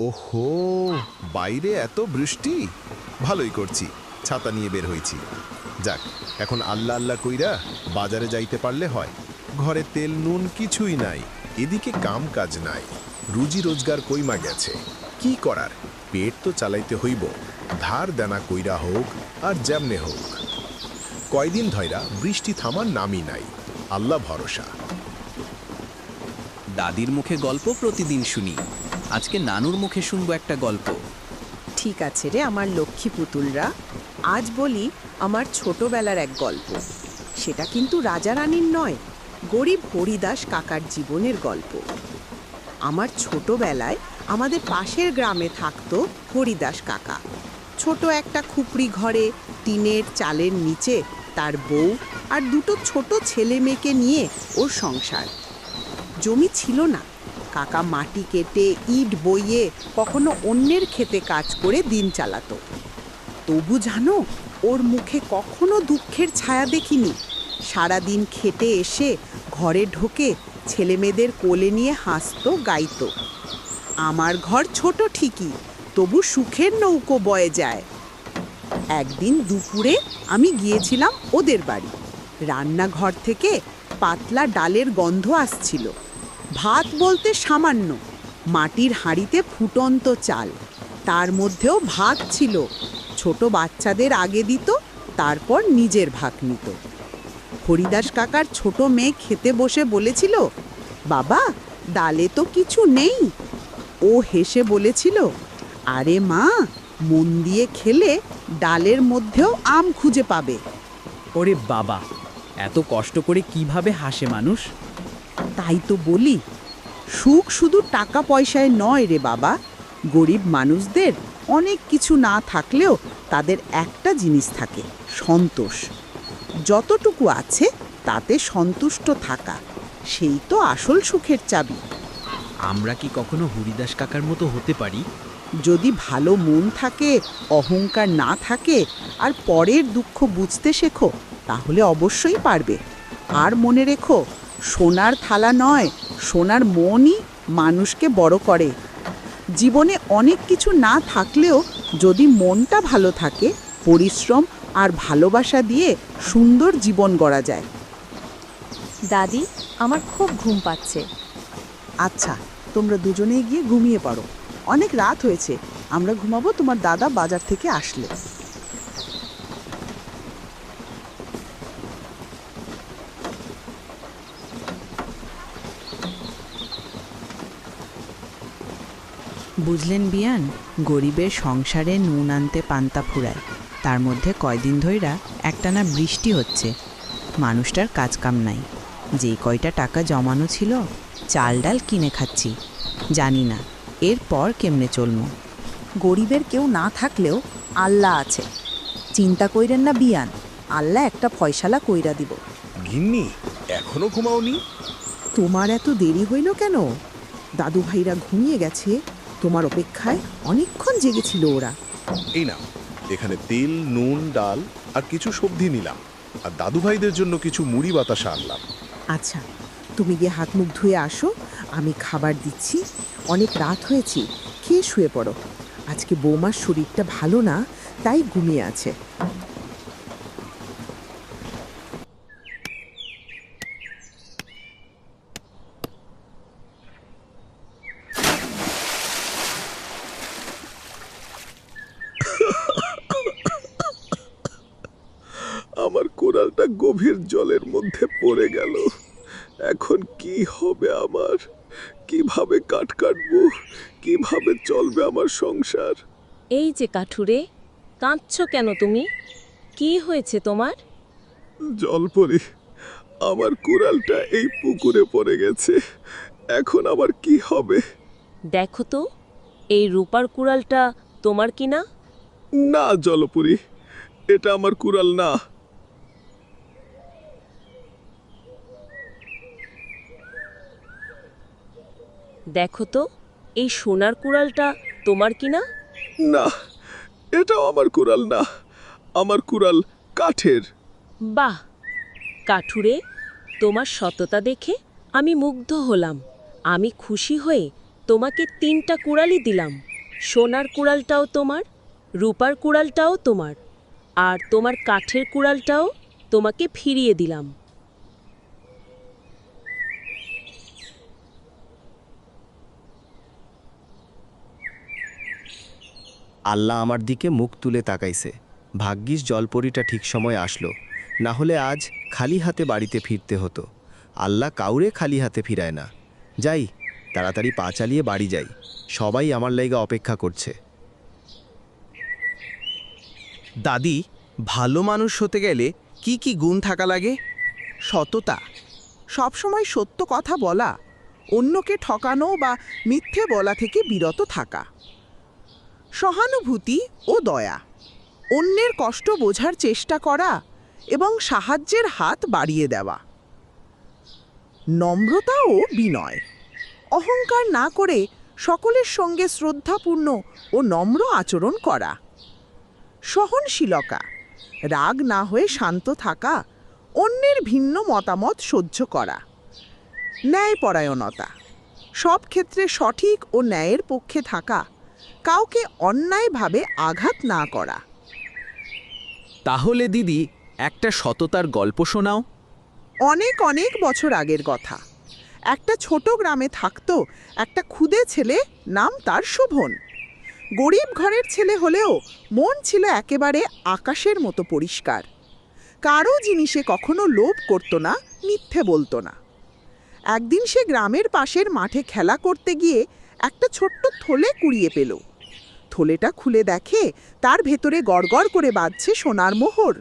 ওহো, বাইরে এত বৃষ্টি? ভালোই করছি, ছাতা নিয়ে বের হয়েছি। যাক, এখন আল্লাহ আল্লাহ কইরা বাজারে যাইতে পারলে হয়। ঘরে তেল নুন কিছুই নাই, এদিকে কাম কাজ নাই, রুজি রোজগার কইমা গেছে। কি করার? পেট তো চালাইতে হইব, ধার দেনা কইরা হোক আর যেমনে হোক। কয়দিন ধইরা বৃষ্টি থামার নামই নাই আল্লাহ ভরসা। দাদির মুখে গল্প প্রতিদিন শুনি। আজকে নানুর মুখে শুনব একটা গল্প। ঠিক আছে রে আমার লক্ষ্মী পুতুলরা, আজ বলি আমার ছোটবেলার এক গল্প। সেটা কিন্তু রাজা রানীর নয়, গরিব হরিদাস কাকার জীবনের গল্প। আমার ছোটবেলায় আমাদের পাশের গ্রামে থাকতো হরিদাস কাকা। ছোট একটা খুপড়ি ঘরে, টিনের চালের নিচে তার বউ আর দুটো ছোট ছেলে মেয়েকে নিয়ে ওর সংসার। জমি ছিল না কাকা মাটি কেটে ইট বইয়ে কখনো অন্যের খেতে কাজ করে দিন চালাতো। তবু জানো, ওর মুখে কখনো দুঃখের ছায়া দেখিনি। সারাদিন খেটে এসে ঘরে ঢোকে ছেলেমেয়েদের কোলে নিয়ে হাসতো, গাইত। আমার ঘর ছোট ঠিকই, তবু সুখের নৌকো বয়ে যায়। একদিন দুপুরে আমি গিয়েছিলাম ওদের বাড়ি। রান্নাঘর থেকে পাতলা ডালের গন্ধ আসছিল। ভাত বলতে সামান্য। মাটির হাঁড়িতে ফুটন্ত চাল। তার মধ্যেও ভাত ছিল। ছোট বাচ্চাদের আগে দিত, তারপর নিজের ভাগ নিত। হরিদাস কাকার ছোট মেয়ে খেতে বসে বলেছিল, বাবা, ডালে তো কিছু নেই। ও হেসে বলেছিল, আরে মা, মন দিয়ে খেলে ডালের মধ্যেও আম খুঁজে পাবে। ওরে বাবা, এত কষ্ট করে কীভাবে হাসে মানুষ? তাই তো বলি। সুখ শুধু টাকা পয়সায় নয় রে বাবা। গরিব মানুষদের অনেক কিছু না থাকলেও তাদের একটা জিনিস থাকে সন্তোষ। যতটুকু আছে তাতে সন্তুষ্ট থাকা সেই তো আসল সুখের চাবি। আমরা কি কখনো হরিদাস কাকার মতো হতে পারি? যদি ভালো মন থাকে অহংকার না থাকে আর পরের দুঃখ বুঝতে শেখো তাহলে অবশ্যই পারবে। আর মনে রেখো সোনার থালা নয় সোনার মনই মানুষকে বড় করে। জীবনে অনেক কিছু না থাকলেও যদি মনটা ভালো থাকে পরিশ্রম আর ভালোবাসা দিয়ে সুন্দর জীবন গড়া যায়। দাদি আমার খুব ঘুম পাচ্ছে। আচ্ছা তোমরা দুজনেই গিয়ে ঘুমিয়ে পড়ো। অনেক রাত হয়েছে আমরা ঘুমাবো তোমার দাদা বাজার থেকে আসলে। বুঝলেন বিয়ান গরিবের সংসারে নুন আনতে পান্তা ফুরায়। তার মধ্যে কয়দিন ধইরা একটানা বৃষ্টি হচ্ছে। মানুষটার কাজ কাম নাই। যেই কয়টা টাকা জমানো ছিল চাল ডাল কিনে খাচ্ছি। জানি না এরপর কেমনে চলমু? গরিবের কেউ না থাকলেও আল্লাহ আছে। চিন্তা কইরেন না বিয়ান আল্লাহ একটা ফয়সালা কইরা দিব। গিন্নি এখনও ঘুমাওনি? তোমার এত দেরি হইল কেন? দাদু ভাইরা ঘুমিয়ে গেছে। তোমার অপেক্ষায় অনেকক্ষণ জেগেছিল ওরা। এই না এখানে তেল নুন ডাল আর কিছু সবজি নিলাম। আর দাদু ভাইদের জন্য কিছু মুড়ি বাতাসা আনলাম। আচ্ছা তুমি গিয়ে হাত মুখ ধুয়ে আসো আমি খাবার দিচ্ছি। অনেক রাত হয়েছে খেয়ে শুয়ে পড়ো। আজকে বৌমার শরীরটা ভালো না তাই ঘুমিয়ে আছে আমার কোরালটা গভীর জলের মধ্যে পড়ে গেল। এখন কি হবে আমার? কীভাবে কাট কাটবো? কীভাবে চলবে আমার সংসার? এই যে কাঠুরে কাঁদছ কেন তুমি? কি হয়েছে তোমার? জলপরি আমার কুড়ালটা এই পুকুরে পড়ে গেছে। এখন আমার কি হবে? দেখো তো এই রূপার কুড়ালটা তোমার কি না না জলপুরি এটা আমার কুড়াল না। দেখো তো এই সোনার কুড়ালটা তোমার কি না? না এটাও আমার কুড়াল না আমার কুড়াল কাঠের। বাহ! কাঠুরে তোমার সততা দেখে আমি মুগ্ধ হলাম। আমি খুশি হয়ে তোমাকে তিনটা কুড়ালি দিলাম। সোনার কুড়ালটাও তোমার রূপার কুড়ালটাও তোমার আর তোমার কাঠের কুড়ালটাও তোমাকে ফিরিয়ে দিলাম। আল্লাহ আমার দিকে মুখ তুলে তাকাইছে। ভাগ্যিস জলপরিটা ঠিক সময় আসলো। না হলে আজ খালি হাতে বাড়িতে ফিরতে হতো। আল্লাহ কাউরে খালি হাতে ফিরায় না। যাই, তাড়াতাড়ি পা চালিয়ে বাড়ি যাই। সবাই আমার লাইগা অপেক্ষা করছে। দাদি, ভালো মানুষ হতে গেলে কি কি গুণ থাকা লাগে? সততা। সবসময় সত্য কথা বলা। অন্যকে ঠকানো বা মিথ্যে বলা থেকে বিরত থাকা। সহানুভূতি ও দয়া। অন্যের কষ্ট বোঝার চেষ্টা করা এবং সাহায্যের হাত বাড়িয়ে দেওয়া। নম্রতা ও বিনয়। অহংকার না করে সকলের সঙ্গে শ্রদ্ধাপূর্ণ ও নম্র আচরণ করা। সহনশীলতা। রাগ না হয়ে শান্ত থাকা, অন্যের ভিন্ন মতামত সহ্য করা। ন্যায়পরায়ণতা। সব ক্ষেত্রে সঠিক ও ন্যায়ের পক্ষে থাকা কাউকে অন্যায়ভাবে আঘাত না করা। তাহলে দিদি একটা সততার গল্প শোনাও। অনেক অনেক বছর আগের কথা। একটা ছোট গ্রামে থাকতো একটা ক্ষুদে ছেলে নাম তার শোভন। গরিব ঘরের ছেলে হলেও মন ছিল একেবারে আকাশের মতো পরিষ্কার। কারও জিনিসে কখনো লোভ করতো না মিথ্যে বলতো না। একদিন সে গ্রামের পাশের মাঠে খেলা করতে গিয়ে একটা ছোট্ট থলে কুড়িয়ে পেল। থলেটা খুলে দেখে তার ভেতরে গড়গড় করে বাজছে সোনার মোহর।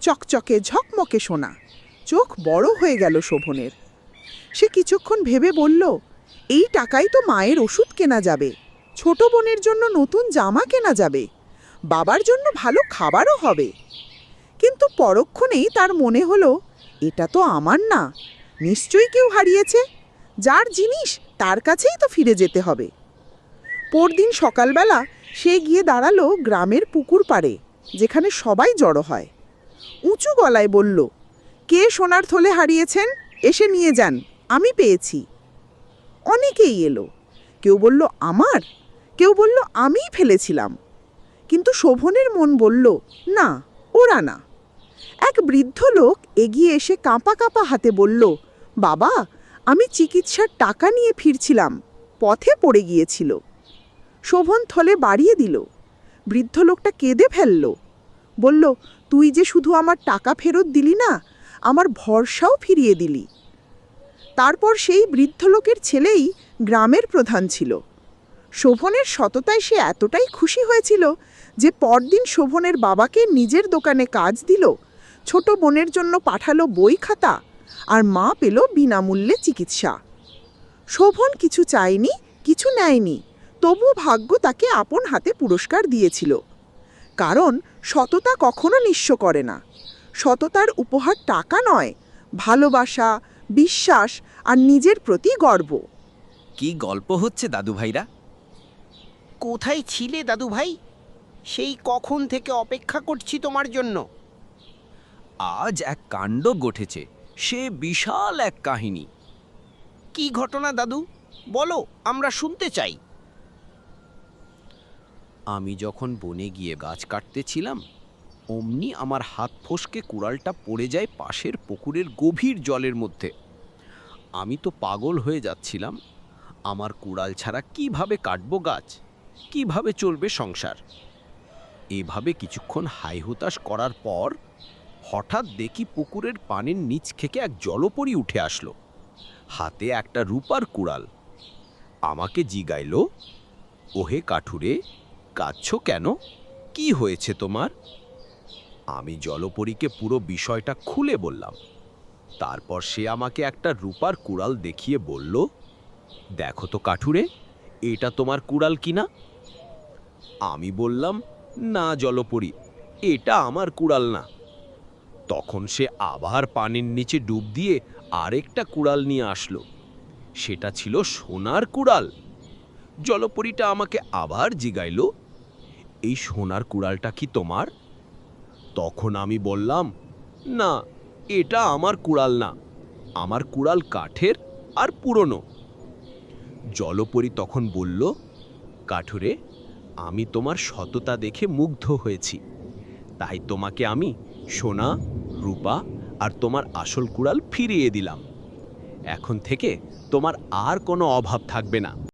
চকচকে ঝকমকে সোনা। চোখ বড় হয়ে গেল শোভনের। সে কিছুক্ষণ ভেবে বলল, এই টাকাই তো মায়ের ওষুধ কেনা যাবে। ছোট বোনের জন্য নতুন জামা কেনা যাবে। বাবার জন্য ভালো খাবারও হবে। কিন্তু পরক্ষণেই তার মনে হলো, এটা তো আমার না। নিশ্চয়ই কেউ হারিয়েছে। যার জিনিস তার কাছেই তো ফিরে যেতে হবে। পরদিন সকালবেলা সে গিয়ে দাঁড়াল গ্রামের পুকুর পাড়ে, যেখানে সবাই জড়ো হয়। উঁচু গলায় বলল, কে সোনার থলে হারিয়েছেন? এসে নিয়ে যান, আমি পেয়েছি। অনেকেই এলো। কেউ বলল, আমার? কেউ বলল, আমিই ফেলেছিলাম। কিন্তু শোভনের মন বলল, না, ওরা না। এক বৃদ্ধ লোক এগিয়ে এসে কাঁপা কাঁপা হাতে বলল, বাবা, আমি চিকিৎসার টাকা নিয়ে ফিরছিলাম, পথে পড়ে গিয়েছিল। শোভন থলে বাড়িয়ে দিল। বৃদ্ধ লোকটা কেঁদে ফেলল। বলল, তুই যে শুধু আমার টাকা ফেরত দিলি না, আমার ভরসাও ফিরিয়ে দিলি। তারপর সেই বৃদ্ধ লোকের ছেলেই গ্রামের প্রধান ছিল। শোভনের সততায় সে এতটাই খুশি হয়েছিল যে পরদিন শোভনের বাবাকে নিজের দোকানে কাজ দিল, ছোট বোনের জন্য পাঠালো বই খাতা আর মা পেল বিনামূল্যে চিকিৎসা। শোভন কিছু চায়নি, কিছু নেয়নি। তবু ভাগ্য তাকে আপন হাতে পুরস্কার দিয়েছিল। কারণ সততা কখনো নিঃস্ব করে না। সততার উপহার টাকা নয় ভালোবাসা বিশ্বাস আর নিজের প্রতি গর্ব। কি গল্প হচ্ছে দাদু ভাইরা? কোথায় ছিলে দাদু ভাই? সেই কখন থেকে অপেক্ষা করছি তোমার জন্য। আজ এক কাণ্ড ঘটেছে সে বিশাল এক কাহিনী। কি ঘটনা দাদু? বলো আমরা শুনতে চাই। আমি যখন বনে গিয়ে গাছ কাটতেছিলাম, অমনি আমার হাত ফসকে কুড়ালটা পড়ে যায় পাশের পুকুরের গভীর জলের মধ্যে। আমি তো পাগল হয়ে যাচ্ছিলাম, আমার কুড়াল ছাড়া কীভাবে কাটবো গাছ? কীভাবে চলবে সংসার? এভাবে কিছুক্ষণ হাইহুতাশ করার পর হঠাৎ দেখি পুকুরের পানির নিচ থেকে এক জলপরি উঠে আসলো। হাতে একটা রূপার কুড়াল। আমাকে জিগাইল, ওহে কাঠুরে কাঁদছ কেন? কি হয়েছে তোমার? আমি জলপরীকে পুরো বিষয়টা খুলে বললাম। তারপর সে আমাকে একটা রূপার কুড়াল দেখিয়ে বলল, দেখো তো কাঠুরে, এটা তোমার কুড়াল কিনা? আমি বললাম, না জলপরী, এটা আমার কুড়াল না। তখন সে আবার পানির নিচে ডুব দিয়ে আরেকটা কুড়াল নিয়ে আসলো। সেটা ছিল সোনার কুড়াল। জলপরীটা আমাকে আবার জিগাইল, এই সোনার কুড়ালটা কি তোমার? তখন আমি বললাম, না, এটা আমার কুড়াল না, আমার কুড়াল কাঠের আর পুরনো। জলপরী তখন বলল, কাঠুরে, আমি তোমার সততা দেখে মুগ্ধ হয়েছি। তাই তোমাকে আমি সোনা, রূপা আর তোমার আসল কুড়াল ফিরিয়ে দিলাম। এখন থেকে তোমার আর কোনো অভাব থাকবে না।